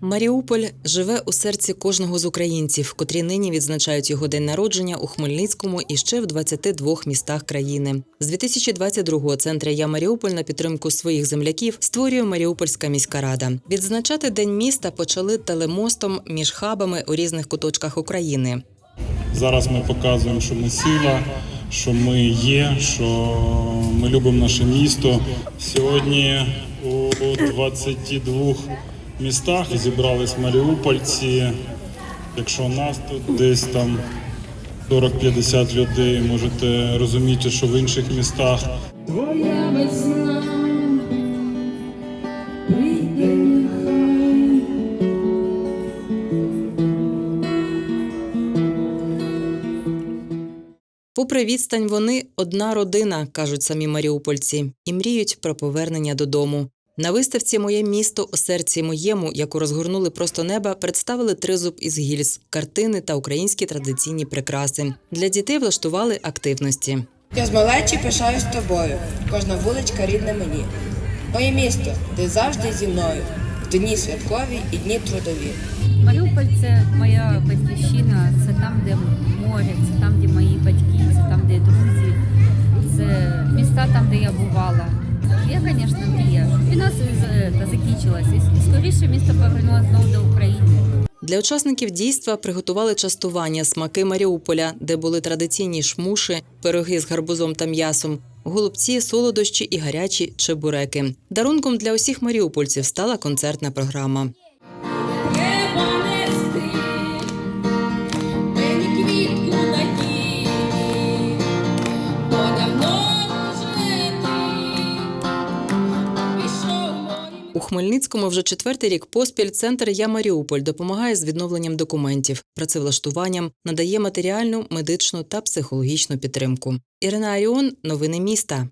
Маріуполь живе у серці кожного з українців, котрі нині відзначають його день народження у Хмельницькому і ще в 22 містах країни. З 2022-го центр Я Маріуполь на підтримку своїх земляків створює Маріупольська міська рада. Відзначати день міста почали телемостом між хабами у різних куточках України. Зараз ми показуємо, що ми сила, що ми є, що ми любимо наше місто. Сьогодні у 22 містах зібрались маріупольці. Якщо у нас тут десь там 40-50 людей, можете розуміти, що в інших містах Твоя весна прийде нехай. Попри відстань, вони одна родина, кажуть самі маріупольці, і мріють про повернення додому. На виставці Моє місто у серці моєму, яку розгорнули просто неба, представили тризуб із гільз, картини та українські традиційні прикраси. Для дітей влаштували активності. Я з малечі пишаюсь тобою, кожна вуличка рідна мені. Моє місто, ти завжди зі мною, в дні святкові і дні трудові. Маріуполь це моя батьківщина, це там, де море, це там, де мої батьки, це там, де друзі, це міста там, де я бувала. Я, звісно. Війна закінчилася, і скоріше місто повернулося знову до України. Для учасників дійства приготували частування смаки Маріуполя, де були традиційні шмуши, пироги з гарбузом та м'ясом, голубці, солодощі і гарячі чебуреки. Дарунком для усіх маріупольців стала концертна програма. У Хмельницькому вже четвертий рік поспіль центр Я Маріуполь допомагає з відновленням документів, працевлаштуванням, надає матеріальну, медичну та психологічну підтримку. Ірина Аріон, новини міста.